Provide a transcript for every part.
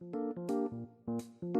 ต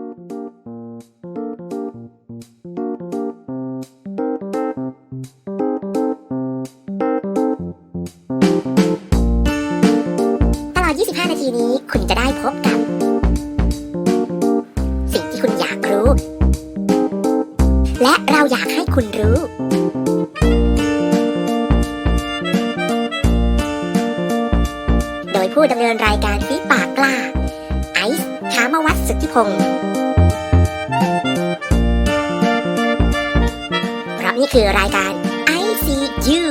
นี่คือรายการ ICU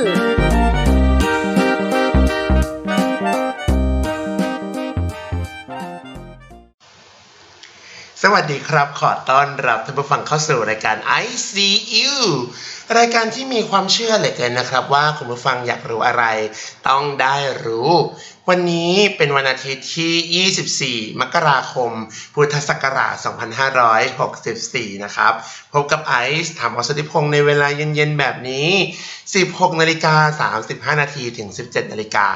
สวัสดีครับ ขอต้อนรับท่านผู้ฟังเข้าสู่รายการ ICU รายการที่มีความเชื่อเหลือเกินนะครับ ว่าคุณผู้ฟังอยากรู้อะไร ต้องได้รู้วันนี้เป็นวันอาทิตย์ที่ 24 มกราคม พุทธศักราช 2564 นะครับ พบกับไอซ์ถามอสติพงศ์ในเวลาเย็นๆ แบบนี้ 16นาฬิกา35 นาทีถึง 17นาฬิกา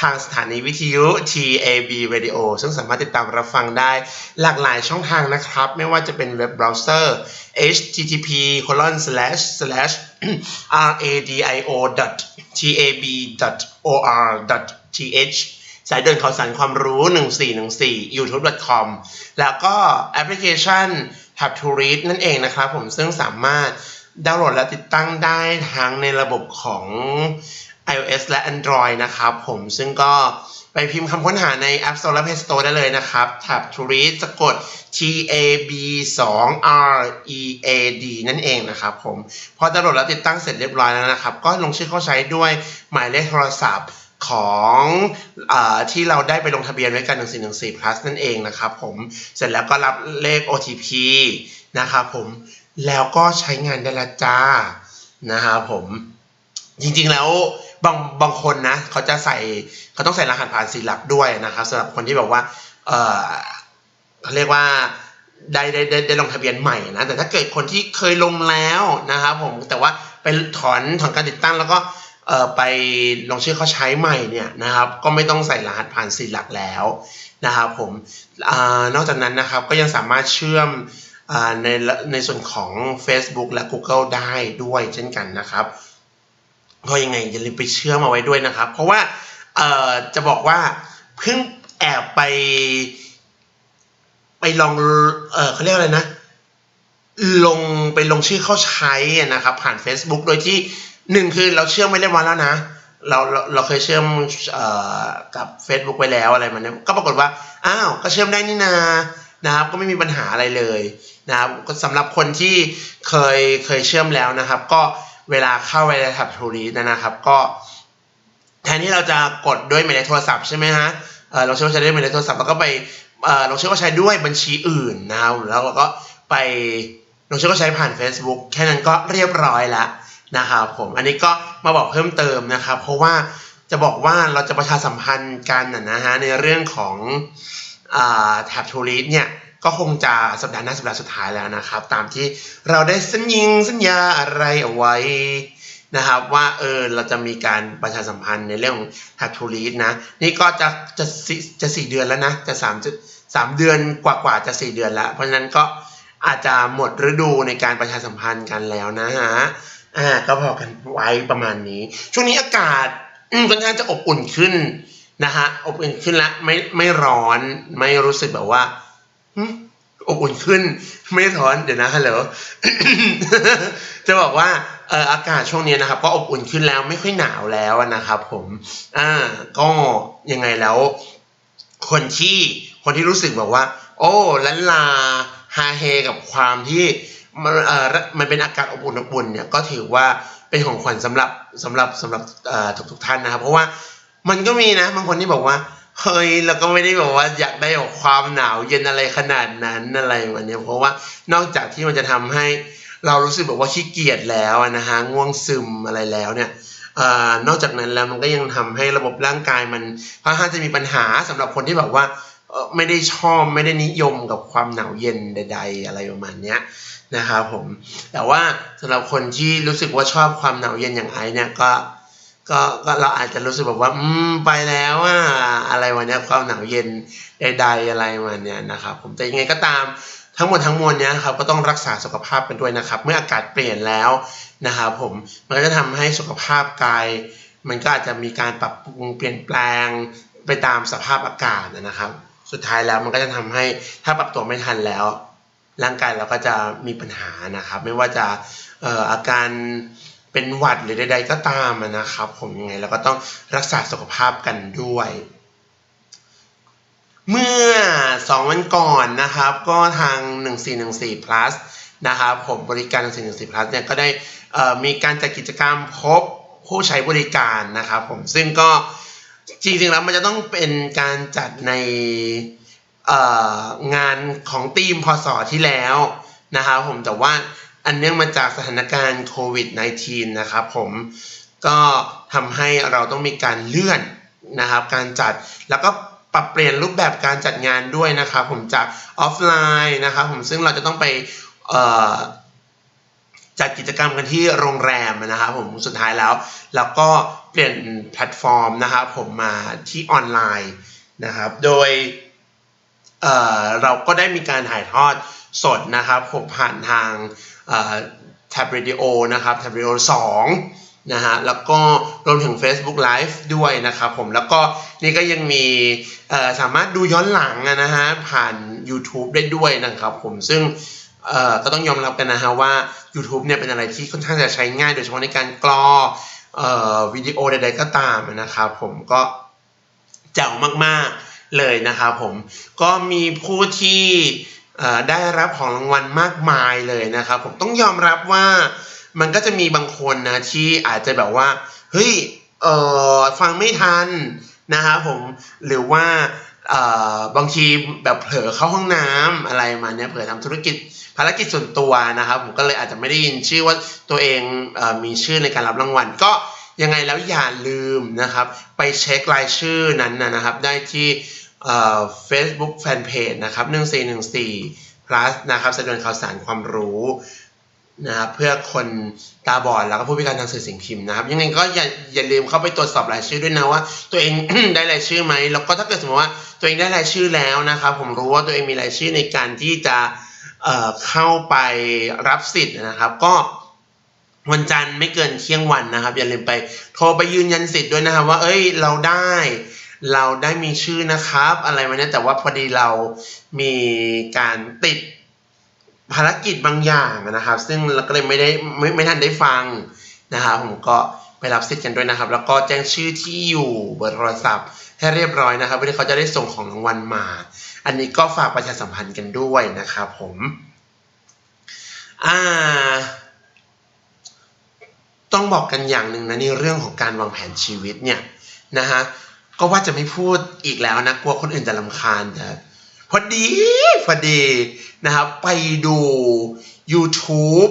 ทางสถานีวิทยุ TAB Radio ซึ่งสามารถติดตามรับฟังได้หลากหลายช่องทางนะครับ ไม่ว่าจะเป็นเว็บเบราว์เซอร์ http colon slash slash radio tab or th สายเดินข่าวสารความรู้ 1414 youtube.com แล้วก็แอปพลิเคชัน Tab to Read นั่นเองนะครับผมซึ่งสามารถดาวน์โหลดและติดตั้งได้ทั้งในระบบของ iOS และ Android นะครับผมซึ่งก็ ไปพิมพ์คำค้นหาใน App Store และ Play Store ได้เลยนะครับ Tab to Read สะกด T A B 2 R E A D นั่นเองนะครับผม พอดาวน์โหลดและติดตั้งเสร็จเรียบร้อยแล้วนะครับ ก็ลงชื่อเข้าใช้ด้วยหมายเลขโทรศัพท์ของอที่เราได้ไปลงทะเบียนไว้กัน 1414 plus นั่นเองนะครับผม เสร็จแล้วก็รับเลข OTP นะครับผม แล้วก็ใช้งานได้ละจ้านะครับผม จริงๆแล้ว บางบางคนนะเขาจะใส่เขาต้องใส่รหัสผ่านสี่หลักด้วยนะครับสำหรับคนที่แบบว่าเออเขาเรียกว่าได้ได้ได้ได้ลงทะเบียนใหม่นะแต่ถ้าเกิดคนที่เคยลงแล้วนะครับผมแต่ว่าไปถอนถอนการติดตั้งแล้วก็เออไปลงชื่อเขาใช้ใหม่เนี่ยนะครับก็ไม่ต้องใส่รหัสผ่านสี่หลักแล้วนะครับผมอนอกจากนั้นนะครับก็ยังสามารถเชื่อมอในในส่วนของ Facebook และ Google ได้ด้วยเช่นกันนะครับ ก็ยังไงอย่าลืมไปเชื่อมเอาไว้ด้วยนะครับ เพราะว่าเอ่อจะบอกว่าเพิ่งแอบไป ไปลองเออเขาเรียกอะไรนะ ลงไปลงชื่อเข้าใช้นะครับ ผ่าน Facebook โดยที่หนึ่งคือเราเชื่อมไม่เรียบร้อยแล้วนะเราเราเราเคยเชื่อมเอ่อกับ Facebook ไว้แล้วอะไรมันเนี่ยก็ปรากฏว่าอ้าวก็เชื่อมได้นี่นานะครับ ก็ไม่มีปัญหาอะไรเลยนะครับสำหรับคนที่เคยเคยเชื่อมแล้วนะครับ ก็ เวลาเข้าไปในแท็บทูรีนะครับ ก็แทนที่เราจะกดด้วยหมายเลขโทรศัพท์ใช่ไหมฮะเราเชื่อว่าใช้ด้วยหมายเลขโทรศัพท์แล้วก็ไปเราเชื่อว่าใช้ด้วยบัญชีอื่นนะครับแล้วเราก็ไปเราเชื่อว่าใช้ผ่าน Facebook แค่นั้นก็เรียบร้อยแล้วนะครับผมอันนี้ก็มาบอกเพิ่มเติมนะครับ เพราะว่าจะบอกว่าเราจะประชาสัมพันธ์กันนะฮะในเรื่องของแท็บทูรีเนี่ย ก็คงจะสัปดาห์หน้าสัปดาห์สุดท้ายแล้วนะครับ ตามที่เราได้สัญญิงสัญญาอะไรเอาไว้นะครับว่าเออเราจะมีการประชาสัมพันธ์ในเรื่องของแท็บทูรีสนะ นี่ก็จะจะสี่จะสี่เดือนแล้วนะ จะสามจะสามเดือนกว่ากว่าจะสี่เดือนแล้ว เพราะฉะนั้นก็อาจจะหมดฤดูในการประชาสัมพันธ์กันแล้วนะฮะอ่าก็พอกันไว้ประมาณนี้ ช่วงนี้อากาศค่อนข้างจะอบอุ่นขึ้นนะฮะอบอุ่นขึ้นแล้วไม่ไม่ร้อนไม่รู้สึกแบบว่า อบอุ่นขึ้น ไม่ร้อนเดี๋ยวนะฮัลโหลจะบอกว่าเอ่ออากาศช่วงนี้นะครับ ก็อบอุ่นขึ้นแล้วไม่ค่อยหนาวแล้วนะครับผมอ่าก็ยังไงแล้ว คนที่คนที่รู้สึกแบบว่า โอ้ลันลาฮาเฮกับความที่มันเอ่อมันเป็นอากาศอบอุ่นอบอุ่นเนี่ยก็ถือว่าเป็นของขวัญสำหรับสำหรับสำหรับเอ่อทุกทุกท่านนะครับ เพราะว่ามันก็มีนะบางคนที่บอกว่า เฮ้ยเราก็ไม่ได้บอกว่าอยากได้ความหนาวเย็นอะไรขนาดนั้นอะไรแบบนี้เพราะว่านอกจากที่มันจะทำให้เรารู้สึกแบบว่าขี้เกียจแล้วนะฮะง่วงซึมอะไรแล้วเนี่ยอนอกจากนั้นแล้วมันก็ยังทำให้ระบบร่างกายมันค่อนข้างจะมีปัญหาสำหรับคนที่แบบว่าไม่ได้ชอบไม่ได้นิยมกับความหนาวเย็นใด ๆ อะไรประมาณเนี้ยนะครับผมแต่ว่าสำหรับคนที่รู้สึกว่าชอบความหนาวเย็นอย่างไอเนี่ยก็ ก็ก็เราอาจจะรู้สึกแบบว่า อืมไปแล้วอะอะไรวันนี้ความหนาวเย็นใดๆอะไรมาเนี่ยนะครับ ผมแต่ยังไงก็ตามทั้งหมดทั้งมวลเนี้ยครับก็ต้องรักษาสุขภาพกันด้วยนะครับ เมื่ออากาศเปลี่ยนแล้วนะครับผมมันก็จะทำให้สุขภาพกาย มันก็อาจจะมีการปรับปรุงเปลี่ยนแปลงไปตามสภาพอากาศนะครับ สุดท้ายแล้วมันก็จะทำให้ถ้าปรับตัวไม่ทันแล้ว ร่างกายเราก็จะมีปัญหานะครับ ไม่ว่าจะอออาการ เป็นหวัดหรือใด ๆ ก็ตามนะครับ ผมยังไงเราก็ต้องรักษาสุขภาพกันด้วย เมื่อ 2 วันก่อนนะครับ ก็ทาง 1414 plus นะครับผมบริการ 1414 plus เนี่ยก็ได้มีการจัดกิจกรรมพบผู้ใช้บริการนะครับผมซึ่งก็จริงๆแล้วมันจะต้องเป็นการจัดในงานของทีมพศที่แล้วนะครับผมแต่ว่า อันเนื่องมาจากสถานการณ์โควิด -19 นะครับผมก็ทำให้เราต้องมีการเลื่อนนะครับการจัดแล้วก็ปรับเปลี่ยนรูปแบบการจัดงานด้วยนะครับผมจากออฟไลน์นะครับผมซึ่งเราจะต้องไปจัดกิจกรรมกันที่โรงแรมนะครับผมสุดท้ายแล้วเราก็เปลี่ยนแพลตฟอร์มนะครับผมมาที่ออนไลน์นะครับ โดยเเราก็ได้มีการถ่ายทอดสดนะครับผมผ่านทาง แท็บวิดีโอนะครับแท็บวิดีโอ2นะฮะแล้วก็รวมถึง Facebook Live ด้วยนะครับผมแล้วก็นี่ก็ยังมีสามารถดูย้อนหลังนะฮะผ่าน YouTube ได้ด้วยนะครับผมซึ่งก็ต้องยอมรับกันนะฮะว่า YouTube เนี่ยเป็นอะไรที่ค่อนข้างจะใช้ง่าย โดยเฉพาะในการกรอวิดีโอใดๆก็ตามนะครับผมก็แจ๋วมากๆเลยนะครับผมก็มีผู้ที่ ได้รับของรางวัลมากมายเลยนะครับผมต้องยอมรับว่ามันก็จะมีบางคนนะที่อาจจะแบบว่าเฮ้ยเออฟังไม่ทันนะครับผมหรือว่าเออบางทีแบบเผลอเข้าห้องน้ำอะไรมาเนี่ยเผลอทำธุรกิจภารกิจส่วนตัวนะครับผมก็เลยอาจจะไม่ได้ยินชื่อว่าตัวเองเออมีชื่อในการรับรางวัล ก็ยังไงแล้วอย่าลืมนะครับ ไปเช็ครายชื่อนั้นนะครับ ได้ที่ เอ่อ Facebook Fanpage นะครับ1414 plus นะครับแสดงข่าวสารความรู้นะครับเพื่อคนตาบอดแล้วก็ผู้พิการทางสื่อสิ่งพิมพ์นะครับ ยังไงก็อย่าอย่าลืมเข้าไปตรวจสอบรายชื่อด้วยนะว่า ตัวเอง ได้รายชื่อไหมแล้วก็ถ้าเกิดสมมติว่าตัวเองได้รายชื่อแล้วนะครับ ผมรู้ว่าตัวเองมีรายชื่อในการที่จะเเข้าไปรับสิทธิ์นะครับ ก็วันจันทร์ไม่เกินเที่ยงวันนะครับ อย่าลืมไปโทรไปยืนยันสิทธิ์ด้วยนะครับ ว่า เอ้ยเราได้ เราได้มีชื่อนะครับ อะไรมาเนี้ยแต่ว่าพอดีเรามีการติดภารกิจบางอย่างนะครับ ซึ่งเราก็เลยไม่ได้ไม่ไม่ทันได้ฟังนะครับผมก็ไปรับสิทธิ์กันด้วยนะครับ แล้วก็แจ้งชื่อที่อยู่เบอร์โทรศัพท์ให้เรียบร้อยนะครับเพื่อที่เขาจะได้ส่งของรางวัลมา อันนี้ก็ฝากประชาสัมพันธ์กันด้วยนะครับผมอ่าต้องบอกกันอย่างหนึ่งนะในเรื่องของการวางแผนชีวิตเนี่ยนะฮะ ก็ว่าจะไม่พูดอีกแล้วนะกลัวคนอื่นจะลำคาญแต่พอดีพอดีนะครับไปดู YouTube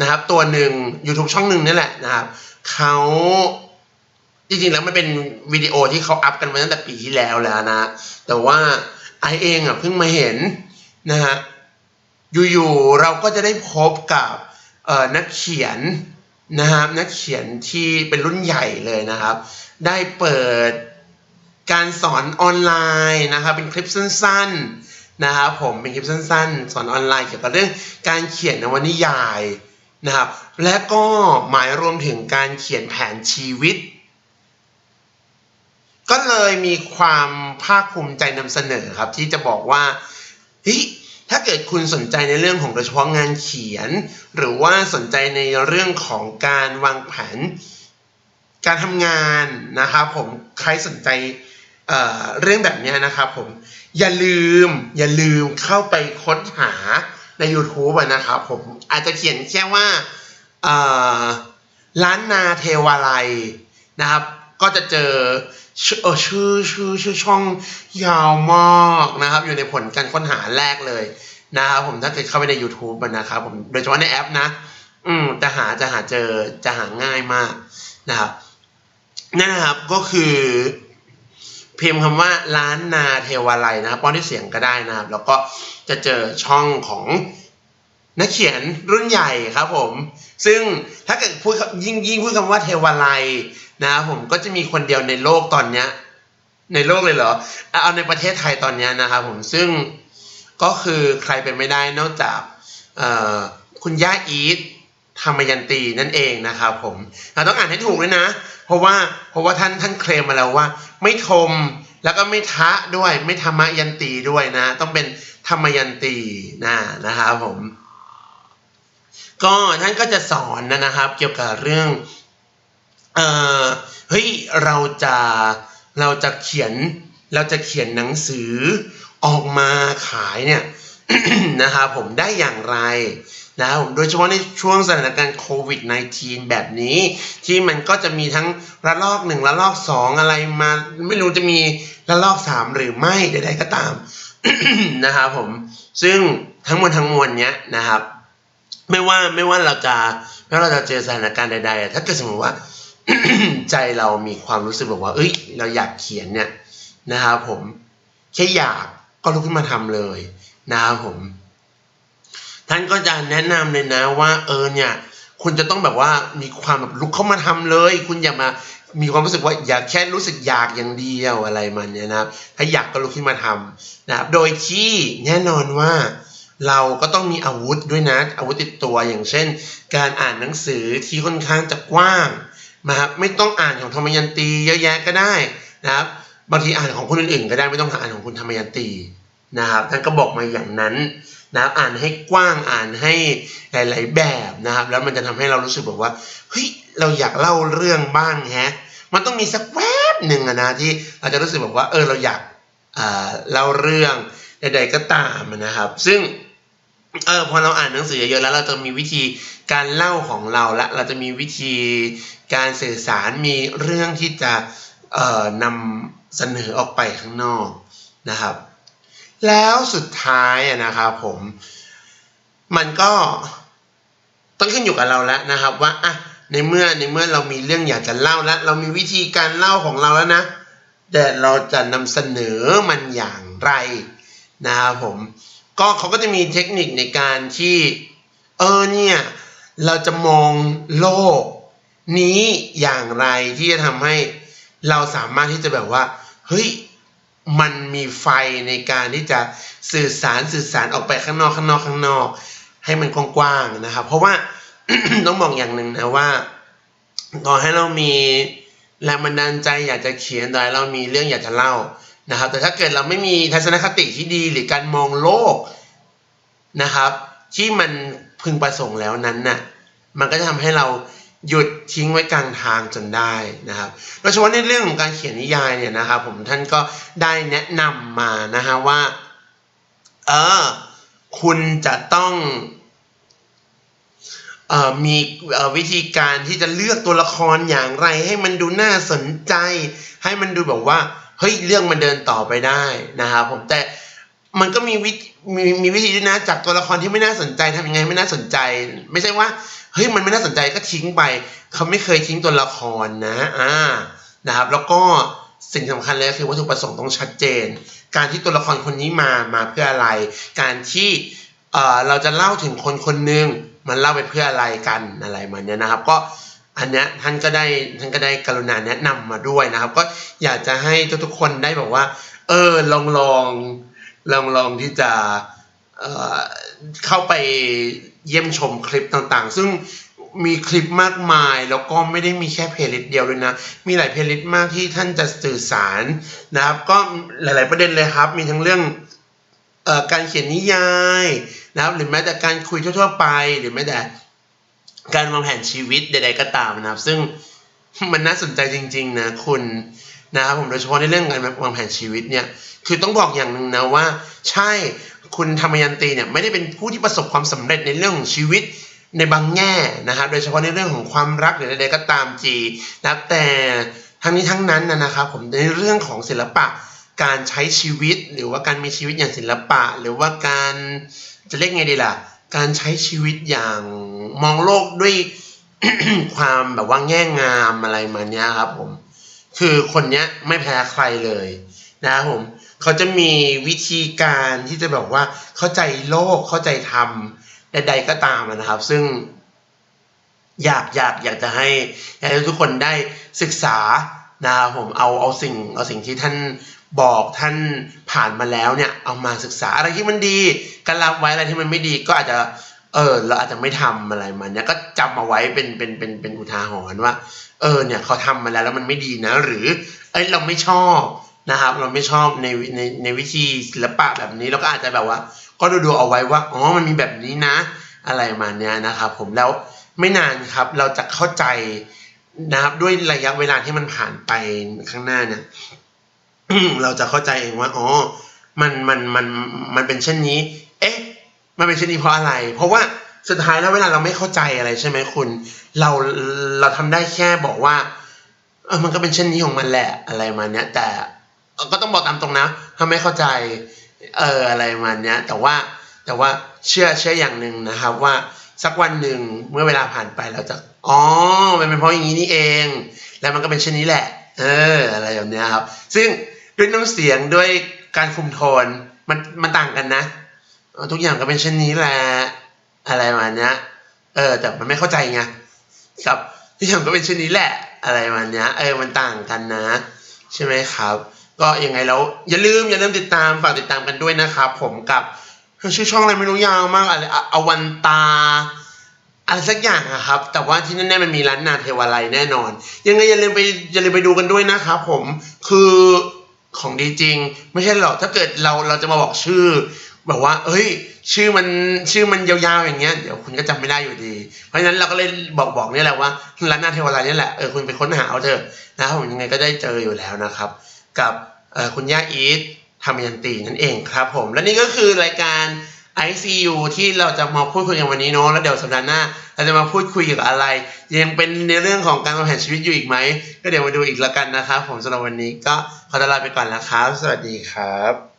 นะครับตัวหนึ่ง YouTube ช่องหนึ่งนี่แหละนะครับเขาจริงๆแล้วมันเป็นวิดีโอที่เขาอัพกันมาตั้งแต่ปีที่แล้วแล้วนะ แต่ว่าไอเองอะเพิ่งมาเห็นนะฮะอยู่ๆเราก็จะได้พบกับนักเขียนนะครับนักเขียนที่เป็นรุ่นใหญ่เลยนะครับ ได้เปิด การสอนออนไลน์นะครับเป็นคลิปสั้นๆนะครับผมเป็นคลิปสั้นๆ สอนออนไลน์เกี่ยวกับเรื่องการเขียนนวนิยายนะครับและก็หมายรวมถึงการเขียนแผนชีวิต ก็เลยมีความภาคภูมิใจนำเสนอครับที่จะบอกว่าเฮ้ยถ้าเกิดคุณสนใจในเรื่องของโดยเฉพาะงานเขียน หรือว่าสนใจในเรื่องของการวางแผน การทำงานนะครับผมใครสนใจ เรื่องแบบนี้นะครับผมอย่าลืมอย่าลืมเข้าไปค้นหาใน YouTube นะครับผมอาจจะเขียนแค่ว่าเอ่อล้านนาเทวาลัยนะครับ ก็จะเจอชื่อชื่อชื่อชื่อช่องยาวมากนะครับ อยู่ในผลการค้นหาแรกเลยนะครับผมถ้าเกิดเข้าไปใน YouTube นะครับผมโดยเฉพาะในแอปนะ อืมจะหาจะหาเจอจะหาง่ายมากนะครับนั่นนะครับก็คือ พิมพ์คำว่าล้านนาเทวาลัยนะครับป้อนที่เสียงก็ได้นะครับ แล้วก็จะเจอช่องของนักเขียนรุ่นใหญ่ครับผม ซึ่งถ้าเกิดพูดยิ่งยิ่งพูดคำว่าเทวาลัยนะครับผมก็จะมีคนเดียวในโลกตอนเนี้ยในโลกเลยเหรอเอาในประเทศไทยตอนนี้นะครับผมซึ่งก็คือใครเป็นไม่ได้นอกจากคุณย่าอีท ธรรมยันตีนั่นเองนะครับผมเราต้องอ่านให้ถูกด้วยนะ เพราะว่าเพราะว่าท่านท่านเคลมมาแล้วว่า ไม่ทมแล้วก็ไม่ทะด้วย ไม่ธรรมยันตีด้วยนะ ต้องเป็นธรรมยันตีนะนะครับผม ก็ท่านก็จะสอนนะนะครับ เกี่ยวกับเรื่องเออเฮ้ยเราจะเราจะเขียนเราจะเขียนหนังสือออกมาขายเนี่ยนะครับผมได้อย่างไร นะครับผมโดยเฉพาะในช่วงสถานการณ์โควิด -19 แบบนี้ ที่มันก็จะมีทั้งระลอกหนึ่งระลอกสองอะไรมา ไม่รู้จะมีระลอกสามหรือไม่ใดๆก็ตามนะครับผมซึ่งทั้งหมดทั้งมวลเนี้ยนะครับ ไม่ว่าไม่ว่าเราจะไม่ว่าเราจะเจอสถานการณ์ใดๆอะถ้าเกิดสมมติว่าใจเรามีความรู้สึกแบบว่า เอ้ย เราอยากเขียนเนี่ยนะครับผมแค่อยากก็ลุกขึ้นมาทำเลยนะครับผม ท่านก็จะแนะนำเลยนะว่าเออเนี่ยคุณจะต้องแบบว่ามีความแบบลุกเข้ามาทำเลย คุณอย่ามามีความรู้สึกว่าอย่าแค่รู้สึกอยากอย่างเดียวอะไรมันเนี่ยนะครับ ถ้าอยากก็ลุกขึ้นมาทำนะครับ โดยที่แน่นอนว่าเราก็ต้องมีอาวุธด้วยนะ อาวุธติดตัวอย่างเช่น การอ่านหนังสือที่ค่อนข้างจะกว้างนะครับไม่ต้องอ่านของธรรมยันตีเยอะแยะก็ได้นะครับบางทีอ่านของคนอื่นๆก็ได้ไม่ต้องอ่านของคุณธรรมยันตีนะครับท่านก็บอกมาอย่างนั้น นะครับอ่านให้กว้างอ่านให้หลาย ๆ แบบนะครับ แล้วมันจะทำให้เรารู้สึกแบบว่าเฮ้ยเราอยากเล่าเรื่องบ้างแฮะมันต้องมีสักแวบหนึ่งอะนะที่เราจะรู้สึกแบบว่าเออเราอยากเล่าเรื่องใด ๆ ก็ตามนะครับ ซึ่งเออพอเราอ่านหนังสือเยอะๆแล้วเราจะมีวิธีการเล่าของเราและเราจะมีวิธีการสื่อสารมีเรื่องที่จะเอ่อนำเสนอออกไปข้างนอกนะครับ แล้วสุดท้ายอะนะครับผมมันก็ต้องขึ้นอยู่กับเราแล้วนะครับ ว่าอะในเมื่อในเมื่อเรามีเรื่องอยากจะเล่าแล้ว เรามีวิธีการเล่าของเราแล้วนะ แต่เราจะนำเสนอมันอย่างไรนะครับผมก็เขาก็จะมีเทคนิคในการที่ เออเนี่ยเราจะมองโลกนี้อย่างไรที่จะทำให้เราสามารถที่จะแบบว่าเฮ้ย มันมีไฟในการที่จะสื่อสารสื่อสารออกไปข้างนอกข้างนอกข้างนอก ให้มันกว้างๆนะครับ เพราะว่าต้องบอกอย่างหนึ่งนะว่าต่อให้เรามีแรงบันดาลใจอยากจะเขียนต่อให้เรามีเรื่องอยากจะเล่านะครับ แต่ถ้าเกิดเราไม่มีทัศนคติที่ดีหรือการมองโลกนะครับ ที่มันพึงประสงค์แล้วนั้นน่ะมันก็จะทำให้เรา หยุดทิ้งไว้กลางทางจนได้นะครับโดยเฉพาะในเรื่องของการเขียนนิยายเนี่ยนะครับผมท่านก็ได้แนะนำมานะฮะว่าเออคุณจะต้องเออมีวิธีการที่จะเลือกตัวละครอย่างไร ให้มันดูน่าสนใจ ให้มันดูแบบว่าเฮ้ยเรื่องมันเดินต่อไปได้นะครับผมแต่มันก็มีวิมีมีวิธีด้วยนะจากตัวละครที่ไม่น่าสนใจทำยังไงไม่น่าสนใจ ไม่ใช่ว่า เฮ้ยมันไม่น่าสนใจก็ทิ้งไป เขาไม่เคยทิ้งตัวละครนะอ่านะครับแล้วก็สิ่งสำคัญเลยคือวัตถุประสงค์ต้องชัดเจน การที่ตัวละครคนนี้มามาเพื่ออะไร การที่เอ่อเราจะเล่าถึงคนคนหนึ่งมันเล่าไปเพื่ออะไรกันอะไรมันเนี้ยนะครับ ก็อันเนี้ยท่านก็ได้ท่านก็ได้กรุณาแนะนำมาด้วยนะครับ ก็อยากจะให้ทุกๆคนได้แบบว่า เออลองลองลองลองที่จะเอ่อเข้าไป เยี่ยมชมคลิปต่างๆ ซึ่งมีคลิปมากมายแล้วก็ไม่ได้มีแค่เพลย์ลิสต์เดียวเลยนะ มีหลายเพลย์ลิสต์มากที่ท่านจะสื่อสารนะครับ ก็หลาย ๆประเด็นเลยครับ มีทั้งเรื่องออการเขียนนิยายนะครับ หรือแม้แต่การคุยทั่วๆไป หรือแม้แต่การวางแผนชีวิตใด ๆ ก็ตามนะครับ ซึ่งมันน่าสนใจจริง ๆ นะคุณนะครับผมโดยเฉพาะในเรื่องการวางแผนชีวิตเนี่ย คือต้องบอกอย่างหนึ่งนะว่า ใช่ คุณธรรมยันตีเนี่ยไม่ได้เป็นผู้ที่ประสบความสำเร็จในเรื่องของชีวิตในบางแง่นะครับโดยเฉพาะในเรื่องของความรักหรือใดๆก็ตามจีนะแต่ทั้งนี้ทั้งนั้นนะนะครับผมในเรื่องของศิลปะการใช้ชีวิตหรือว่าการมีชีวิตอย่างศิลปะ หรือว่าการจะเรียกไงดีล่ะ การใช้ชีวิตอย่างมองโลกด้วยความแบบว่าแง่งามอะไรมาเนี้ยครับผมคือคนเนี้ยไม่แพ้ใครเลยนะครับผม เขาจะมีวิธีการที่จะแบบว่าเข้าใจโลกเข้าใจธรรมใดๆก็ตามนะครับ ซึ่งอยากอยากอยากจะให้อยากให้ทุกคนได้ศึกษานะครับผมเอาเอาสิ่งเอาสิ่งที่ท่านบอกท่านผ่านมาแล้วเนี่ยเอามาศึกษาอะไรที่มันดีก็รับไว้อะไรที่มันไม่ดีก็อาจจะเออเราอาจจะไม่ทำอะไรมันเนี่ยก็จำเอาไว้เป็นเป็นเป็นเป็นอุทาหรณ์ว่า เออเนี่ยเขาทำมาแล้วแล้วมันไม่ดีนะ หรือเอ้ยเราไม่ชอบ นะครับ เราไม่ชอบในในในวิธีศิลปะแบบนี้เราก็อาจจะแบบว่า ก็ดูดูเอาไว้ว่าอ๋อมันมีแบบนี้นะ อะไรมาเนี้ยนะครับ ผมแล้วไม่นานครับเราจะเข้าใจนะครับด้วยระยะเวลาที่มันผ่านไปข้างหน้าเนี่ยเราจะเข้าใจเองว่าอ๋อมันมันมันมันเป็นเช่นนี้ เอ๊ะ มันเป็นเช่นนี้เพราะอะไร เพราะว่าสุดท้ายแล้วเวลาเราไม่เข้าใจอะไรใช่ไหมคุณ เราเราทำได้แค่บอกว่าเออมันก็เป็นเช่นนี้ของมันแหละอะไรมาเนี้ย แต่ ก็ต้องบอกตามตรงนะถ้าไม่เข้าใจเอออะไรมาเนี้ย แต่ว่าแต่ว่าเชื่อเชื่ออย่างหนึ่งนะครับว่าสักวันหนึ่งเมื่อเวลาผ่านไปเราจะอ๋อมันเป็นเพราะอย่างนี้นี่เอง แล้วมันก็เป็นเช่นนี้แหละ เออ อะไรแบบเนี้ยครับ ซึ่งด้วยน้ำเสียงด้วยการคุมโทนมันมันต่างกันนะ ทุกอย่างก็เป็นเช่นนี้แหละอะไรมาเนี้ย เออ แต่มันไม่เข้าใจไงครับทุกอย่างก็เป็นเช่นนี้แหละ อะไรมาเนี้ย เออมันต่างกันนะ ใช่ไหมครับ ก็ยังไงแล้ว อย่าลืมอย่าลืมติดตามฝากติดตามกันด้วยนะครับผมกับชื่อช่องอะไรไม่รู้ยาวมากอะไรอวันตาอะไรสักอย่างอะครับ แต่ว่าที่แน่ๆมันมีร้านนาเทวาลัยแน่นอน ยังไงอย่าลืมไปอย่าลืมไปดูกันด้วยนะครับผมคือของดีจริง ไม่ใช่หรอกถ้าเกิดเราเราจะมาบอกชื่อ แบบว่า เอ้ย ชื่อมันชื่อมันยาวๆอย่างเงี้ยเดี๋ยวคุณก็จำไม่ได้อยู่ดี เพราะฉะนั้นเราก็เลยบอกบอกนี่แหละว่าร้านนาเทวาลัยนี่แหละเออคุณไปค้นหาเอาเถอะนะครับผมยังไงก็ได้เจออยู่แล้วนะครับ กับคุณย่าอีทธรรมยันตีนั่นเองครับผม และนี่ก็คือรายการ ICU ที่เราจะมาพูดคุยกันวันนี้เนาะแล้วเดี๋ยวสัปดาห์หน้า เราจะมาพูดคุยเกี่ยวกับอะไร ยังเป็นในเรื่องของการวางแผนชีวิตอยู่อีกไหม ก็เดี๋ยวมาดูอีกแล้วกันนะครับผมสำหรับวันนี้ก็ขอตลาไปก่อนแล้วครับ สวัสดีครับ